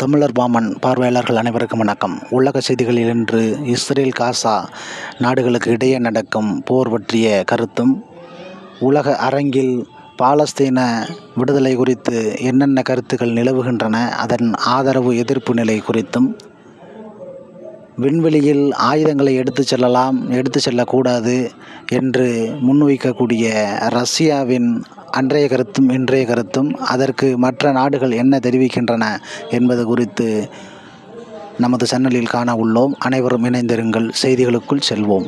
தமிழர் பாமன் பார்வையாளர்கள் அனைவருக்கும் வணக்கம். உலக செய்திகளில் இன்று இஸ்ரேல் காசா நாடுகளுக்கு இடையே நடக்கும் போர் பற்றிய கருத்தும் உலக அரங்கில் பாலஸ்தீன விடுதலை குறித்து என்னென்ன கருத்துக்கள் நிலவுகின்றன அதன் ஆதரவு எதிர்ப்பு நிலை குறித்தும் விண்வெளியில் ஆயுதங்களை எடுத்துச் செல்லலாம் எடுத்துச் செல்லக்கூடாது என்று முன்வைக்கக்கூடிய ரஷ்யாவின் அன்றைய கருத்தும் இன்றைய கருத்தும் அதற்கு மற்ற நாடுகள் என்ன தெரிவிக்கின்றன என்பது குறித்து நமது சேனலில் காண உள்ளோம். அனைவரும் இணைந்திருங்கள். செய்திகளுக்குள் செல்வோம்.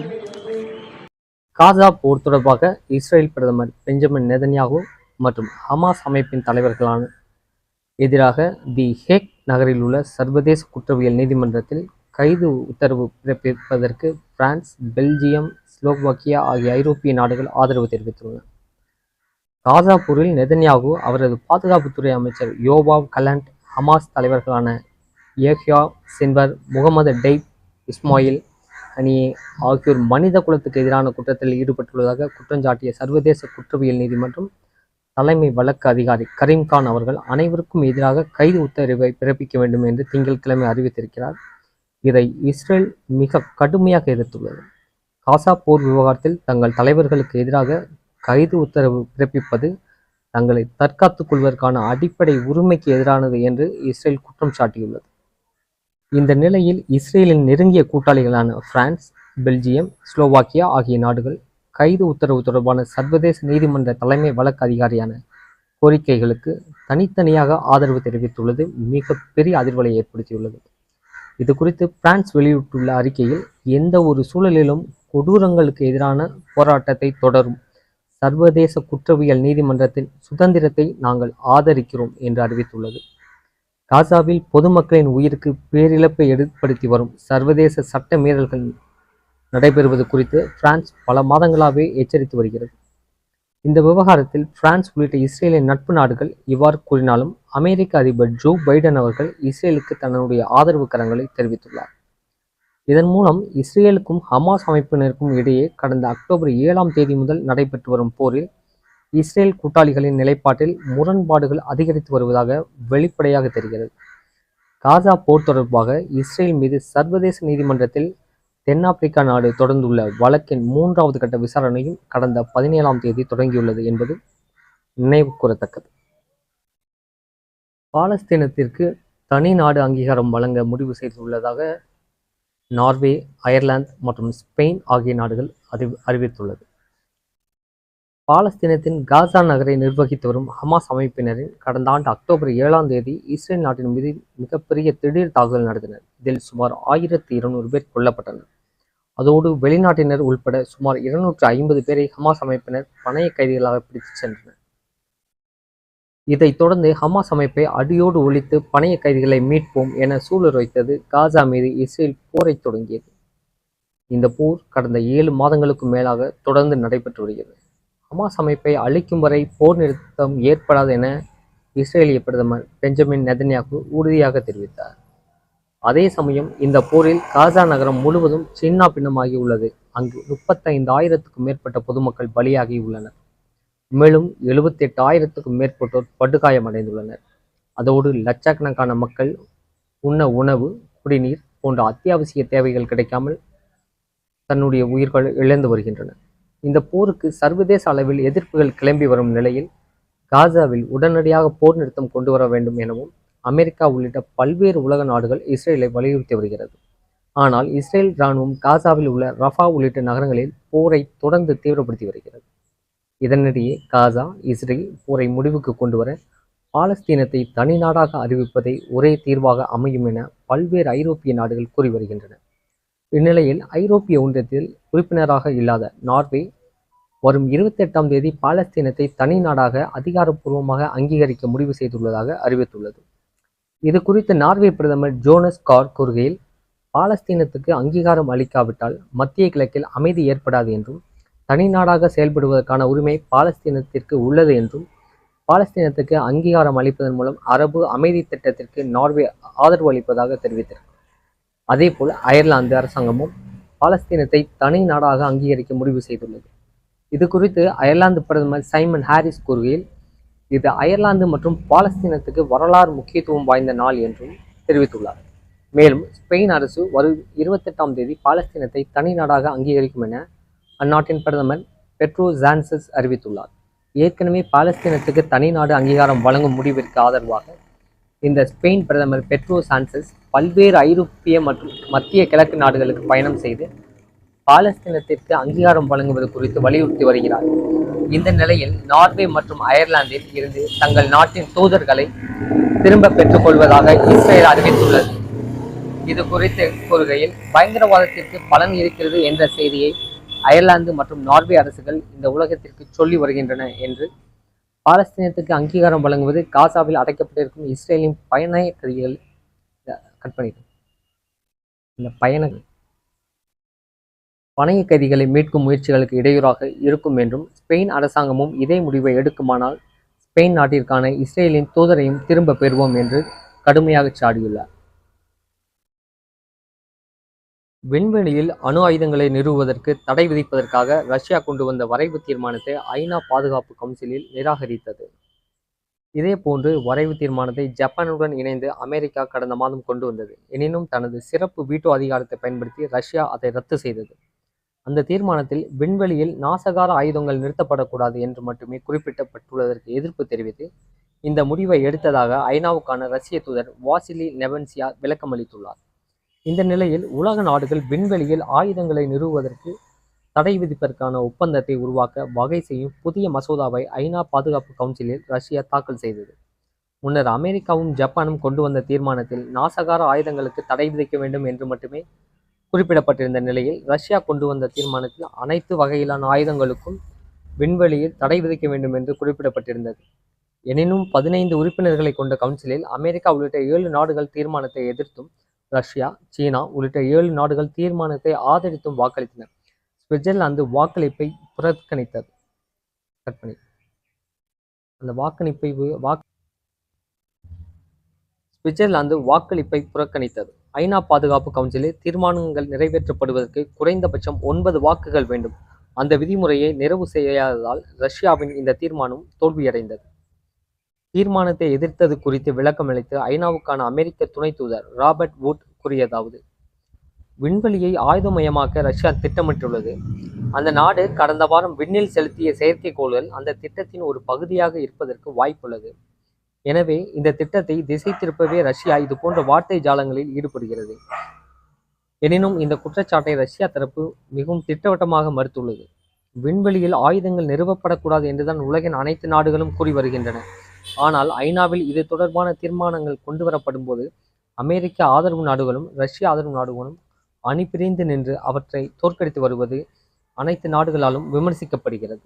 காசா போர் தொடர்பாக இஸ்ரேல் பிரதமர் பெஞ்சமின் நெதன்யாகு மற்றும் ஹமாஸ் அமைப்பின் தலைவர்களான எதிராக தி ஹேக் நகரில் உள்ள சர்வதேச குற்றவியல் நீதிமன்றத்தில் கைது உத்தரவு பிறப்பிப்பதற்கு பிரான்ஸ் பெல்ஜியம் ஸ்லோவாக்கியா ஆகிய ஐரோப்பிய நாடுகள் ஆதரவு தெரிவித்துள்ளன. காசாபூரில் நெதன்யாகு அவரது பாதுகாப்புத்துறை அமைச்சர் யோபாவ் கலண்ட் ஹமாஸ் தலைவர்களான Yahya Sinwar Mohammed Deif Ismail Haniyeh ஆகியோர் மனித குலத்துக்கு எதிரான குற்றத்தில் ஈடுபட்டுள்ளதாக குற்றஞ்சாட்டிய சர்வதேச குற்றவியல் நீதிமன்றம் தலைமை வழக்கு அதிகாரி கரீம்கான் அவர்கள் அனைவருக்கும் எதிராக கைது உத்தரவை பிறப்பிக்க வேண்டும் என்று திங்கட்கிழமை அறிவித்திருக்கிறார். இதை இஸ்ரேல் மிக கடுமையாக எதிர்த்துள்ளது. காசா போர் விவகாரத்தில் தங்கள் தலைவர்களுக்கு எதிராக கைது உத்தரவு பிறப்பிப்பது தங்களை தற்காத்துக் கொள்வதற்கான அடிப்படை உரிமைக்கு எதிரானது என்று இஸ்ரேல் குற்றம் சாட்டியுள்ளது. இந்த நிலையில் இஸ்ரேலின் நெருங்கிய கூட்டாளிகளான பிரான்ஸ் பெல்ஜியம் ஸ்லோவாக்கியா ஆகிய நாடுகள் கைது உத்தரவு தொடர்பான சர்வதேச நீதிமன்ற தலைமை வழக்கு அதிகாரியான கோரிக்கைகளுக்கு தனித்தனியாக ஆதரவு தெரிவித்துள்ளது. மிக பெரிய அதிர்வலை ஏற்படுத்தியுள்ளது. இது குறித்து பிரான்ஸ் வெளியிட்டுள்ள அறிக்கையில் எந்த ஒரு சூழலிலும் கொடூரங்களுக்கு எதிரான போராட்டத்தை தொடரும் சர்வதேச குற்றவியல் நீதிமன்றத்தின் சுதந்திரத்தை நாங்கள் ஆதரிக்கிறோம் என்று அறிவித்துள்ளது. காசாவில் பொதுமக்களின் உயிருக்கு பேரிழப்பை ஏற்படுத்தி வரும் சர்வதேச சட்ட மீறல்கள் நடைபெறுவது குறித்து பிரான்ஸ் பல மாதங்களாகவே எச்சரித்து வருகிறது. இந்த விவகாரத்தில் பிரான்ஸ் உள்ளிட்ட இஸ்ரேலின் நட்பு நாடுகள் இவ்வாறு கூறினாலும் அமெரிக்க அதிபர் ஜோ பைடன் அவர்கள் இஸ்ரேலுக்கு தன்னுடைய ஆதரவு கரங்களை தெரிவித்துள்ளார். இதன் மூலம் இஸ்ரேலுக்கும் ஹமாஸ் அமைப்பினருக்கும் இடையே கடந்த அக்டோபர் ஏழாம் தேதி முதல் நடைபெற்று வரும் போரில் இஸ்ரேல் கூட்டாளிகளின் நிலைப்பாட்டில் முரண்பாடுகள் அதிகரித்து வருவதாக வெளிப்படையாக தெரிகிறது. காசா போர் தொடர்பாக இஸ்ரேல் மீது சர்வதேச நீதிமன்றத்தில் தென்னாப்பிரிக்கா நாடு தொடர்ந்துள்ள வழக்கின் மூன்றாவது கட்ட விசாரணையும் கடந்த பதினேழாம் தேதி தொடங்கியுள்ளது என்பது நினைவு கூறத்தக்கது. பாலஸ்தீனத்திற்கு தனி நாடு அங்கீகாரம் வழங்க முடிவு செய்துள்ளதாக நார்வே அயர்லாந்து மற்றும் ஸ்பெயின் ஆகிய நாடுகள் அறி அறிவித்துள்ளது. பாலஸ்தீனத்தின் காசா நகரை நிர்வகித்து வரும் ஹமாஸ் அமைப்பினரின் கடந்த ஆண்டு அக்டோபர் ஏழாம் தேதி இஸ்ரேல் நாட்டின் மீது மிகப்பெரிய திடீர் தாக்குதல் நடத்தினர். இதில் சுமார் ஆயிரத்தி இருநூறு பேர் கொல்லப்பட்டனர். அதோடு வெளிநாட்டினர் உள்பட சுமார் இருநூற்று ஐம்பது பேரை ஹமாஸ் அமைப்பினர் பணைய கைதிகளாக பிடித்து சென்றனர். இதைத் தொடர்ந்து ஹமாஸ் அமைப்பை அடியோடு ஒழித்து பணைய கைதிகளை மீட்போம் என சூழல் வைத்தது காசா மீது இஸ்ரேல் போரை தொடங்கியது. இந்த போர் கடந்த ஏழு மாதங்களுக்கு மேலாக தொடர்ந்து நடைபெற்று வருகிறது. ஹமாஸ் அமைப்பை அழிக்கும் வரை போர் நிறுத்தம் ஏற்படாது என இஸ்ரேலிய பிரதமர் பெஞ்சமின் நெதன்யாகு உறுதியாக தெரிவித்தார். அதே சமயம் இந்த போரில் காசா நகரம் முழுவதும் சின்னா பின்னமாகி உள்ளது அங்கு முப்பத்தைந்து ஆயிரத்துக்கும் மேற்பட்ட பொதுமக்கள் பலியாகி உள்ளனர் மேலும் எழுபத்தி ஆயிரத்துக்கும் மேற்பட்டோர் படுகாயமடைந்துள்ளனர். அதோடு லட்சக்கணக்கான மக்கள் உண்ண உணவு குடிநீர் போன்ற அத்தியாவசிய தேவைகள் கிடைக்காமல் தன்னுடைய உயிர்கள் இழந்து வருகின்றன இந்த போருக்கு சர்வதேச அளவில் எதிர்ப்புகள் கிளம்பி வரும் நிலையில் காசாவில் உடனடியாக போர் நிறுத்தம் கொண்டு வர வேண்டும் எனவும் அமெரிக்கா உள்ளிட்ட பல்வேறு உலக நாடுகள் இஸ்ரேலை வலியுறுத்தி வருகிறது. ஆனால் இஸ்ரேல் இராணுவம் காசாவில் உள்ள ரஃபா உள்ளிட்ட நகரங்களில் போரை தொடர்ந்து தீவிரப்படுத்தி வருகிறது. இதனிடையே காசா இஸ்ரேல் போரை முடிவுக்கு கொண்டு வர பாலஸ்தீனத்தை தனி நாடாக அறிவிப்பதை ஒரே தீர்வாக அமையும் என பல்வேறு ஐரோப்பிய நாடுகள் கூறி வருகின்றன. இந்நிலையில் ஐரோப்பிய ஒன்றியத்தில் உறுப்பினராக இல்லாத நார்வே வரும் இருபத்தெட்டாம் தேதி பாலஸ்தீனத்தை தனி நாடாக அதிகாரப்பூர்வமாக அங்கீகரிக்க முடிவு செய்துள்ளதாக அறிவித்துள்ளது. இது குறித்து நார்வே பிரதமர் ஜோனஸ் கார் கூறுகையில் பாலஸ்தீனத்துக்கு அங்கீகாரம் அளிக்காவிட்டால் மத்திய கிழக்கில் அமைதி ஏற்படாது என்றும் தனி நாடாக செயல்படுவதற்கான உரிமை பாலஸ்தீனத்திற்கு உள்ளது என்றும் பாலஸ்தீனத்துக்கு அங்கீகாரம் அளிப்பதன் மூலம் அரபு அமைதி திட்டத்திற்கு நார்வே ஆதரவு அளிப்பதாக தெரிவித்தார் அதேபோல் அயர்லாந்து அரசாங்கமும் பாலஸ்தீனத்தை தனி நாடாக அங்கீகரிக்க முடிவு செய்துள்ளது. இது குறித்து அயர்லாந்து பிரதமர் சைமன் ஹாரிஸ் கூறுகையில் இது அயர்லாந்து மற்றும் பாலஸ்தீனத்துக்கு வரலாறு முக்கியத்துவம் வாய்ந்த நாள் என்றும் தெரிவித்துள்ளார். மேலும் ஸ்பெயின் அரசு வரும் இருபத்தெட்டாம் தேதி பாலஸ்தீனத்தை தனி நாடாக அங்கீகரிக்கும் என அந்நாட்டின் பிரதமர் பெட்ரோ ஜான்சஸ் அறிவித்துள்ளார். ஏற்கனவே பாலஸ்தீனத்துக்கு தனி நாடு அங்கீகாரம் வழங்கும் முடிவிற்கு ஆதரவாக இந்த ஸ்பெயின் பிரதமர் பெட்ரோ சான்சஸ் பல்வேறு ஐரோப்பிய மற்றும் மத்திய கிழக்கு நாடுகளுக்கு பயணம் செய்து பாலஸ்தீனத்திற்கு அங்கீகாரம் வழங்குவது குறித்து வலியுறுத்தி வருகிறார். இந்த நிலையில் நார்வே மற்றும் அயர்லாந்தில் இருந்து தங்கள் நாட்டின் தூதர்களை திரும்ப பெற்றுக்கொள்வதாக இஸ்ரேல் அறிவித்துள்ளது. இது குறித்து கூறுகையில் பயங்கரவாதத்திற்கு பலன் இருக்கிறது என்ற செய்தியை அயர்லாந்து மற்றும் நார்வே அரசுகள் இந்த உலகத்திற்கு சொல்லி வருகின்றன என்று பாலஸ்தீனத்துக்கு அங்கீகாரம் வழங்குவது காசாவில் அடைக்கப்பட்டிருக்கும் இஸ்ரேலின் பயண கைதிகள் கட் பண்ணிடும் இந்த பயண பணைய கைதிகளை மீட்கும் முயற்சிகளுக்கு இடையூறாக இருக்கும் என்றும் ஸ்பெயின் அரசாங்கமும் இதே முடிவை எடுக்குமானால் ஸ்பெயின் நாட்டிற்கான இஸ்ரேலின் தூதரையும் திரும்ப பெறுவோம் என்று கடுமையாக சாடியுள்ளார். விண்வெளியில் அணு ஆயுதங்களை நிறுவுவதற்கு தடை விதிப்பதற்காக ரஷ்யா கொண்டு வந்த வரைவு தீர்மானத்தை ஐநா பாதுகாப்பு கவுன்சிலில் நிராகரித்தது. இதேபோன்று வரைவு தீர்மானத்தை ஜப்பானுடன் இணைந்து அமெரிக்கா கடந்த மாதம் கொண்டு வந்தது. எனினும் தனது சிறப்பு வீட்டோ அதிகாரத்தை பயன்படுத்தி ரஷ்யா அதை ரத்து செய்தது. அந்த தீர்மானத்தில் விண்வெளியில் நாசகார ஆயுதங்கள் நிறுத்தப்படக்கூடாது என்று மட்டுமே குறிப்பிடப்பட்டுள்ளதற்கு எதிர்ப்பு தெரிவித்து இந்த முடிவை எடுத்ததாக ஐநாவுக்கான ரஷ்ய தூதர் வாசிலி நெவன்சியா விளக்கமளித்துள்ளார். இந்த நிலையில் உலக நாடுகள் விண்வெளியில் ஆயுதங்களை நிறுவுவதற்கு தடை விதிப்பதற்கான ஒப்பந்தத்தை உருவாக்க வகை செய்யும் புதிய மசோதாவை ஐநா பாதுகாப்பு கவுன்சிலில் ரஷ்யா தாக்கல் செய்தது. முன்னர் அமெரிக்காவும் ஜப்பானும் கொண்டு வந்த தீர்மானத்தில் நாசகார ஆயுதங்களுக்கு தடை விதிக்க வேண்டும் என்று மட்டுமே குறிப்பிடப்பட்டிருந்த நிலையில் ரஷ்யா கொண்டு வந்த தீர்மானத்தில் அனைத்து வகையிலான ஆயுதங்களுக்கும் விண்வெளியில் தடை விதிக்க வேண்டும் என்று குறிப்பிடப்பட்டிருந்தது. எனினும் பதினைந்து உறுப்பினர்களை கொண்ட கவுன்சிலில் அமெரிக்கா உள்ளிட்ட ஏழு நாடுகள் தீர்மானத்தை எதிர்த்தும் ரஷ்யா சீனா உள்ளிட்ட ஏழு நாடுகள் தீர்மானத்தை ஆதரித்தும் வாக்களித்தன. சுவிட்சர்லாந்து வாக்களிப்பை புறக்கணித்தது. அந்த வாக்களிப்பை வாக்கு சுவிட்சர்லாந்து வாக்களிப்பை புறக்கணித்தது. ஐநா பாதுகாப்பு கவுன்சிலில் தீர்மானங்கள் நிறைவேற்றப்படுவதற்கு குறைந்தபட்சம் ஒன்பது வாக்குகள் வேண்டும். அந்த விதிமுறையை நிறைவு செய்யாததால் ரஷ்யாவின் இந்த தீர்மானம் தோல்வியடைந்தது. தீர்மானத்தை எதிர்த்தது குறித்து விளக்கமளித்து ஐநாவுக்கான அமெரிக்க துணை தூதர் ராபர்ட் வுட் கூறியதாவது விண்வெளியை ஆயுதமயமாக்க ரஷ்யா திட்டமிட்டுள்ளது. அந்த நாடு கடந்த வாரம் விண்ணில் செலுத்திய செயற்கைக்கோள்கள் அந்த திட்டத்தின் ஒரு பகுதியாக இருப்பதற்கு வாய்ப்புள்ளது. எனவே இந்த திட்டத்தை திசை திருப்பவே ரஷ்யா இது போன்ற வார்த்தை ஜாலங்களில் ஈடுபடுகிறது. எனினும் இந்த குற்றச்சாட்டை ரஷ்யா தரப்பு மிகவும் திட்டவட்டமாக மறுத்துள்ளது. விண்வெளியில் ஆயுதங்கள் நிறுவப்படக்கூடாது என்றுதான் உலகின் அனைத்து நாடுகளும் கூறி வருகின்றன. ஆனால் ஐநாவில் இது தொடர்பான தீர்மானங்கள் கொண்டு வரப்படும் போது அமெரிக்க ஆதரவு நாடுகளும் ரஷ்ய ஆதரவு நாடுகளும் அணி பிரிந்து நின்று அவற்றை தோற்கடித்து வருவது அனைத்து நாடுகளாலும் விமர்சிக்கப்படுகிறது.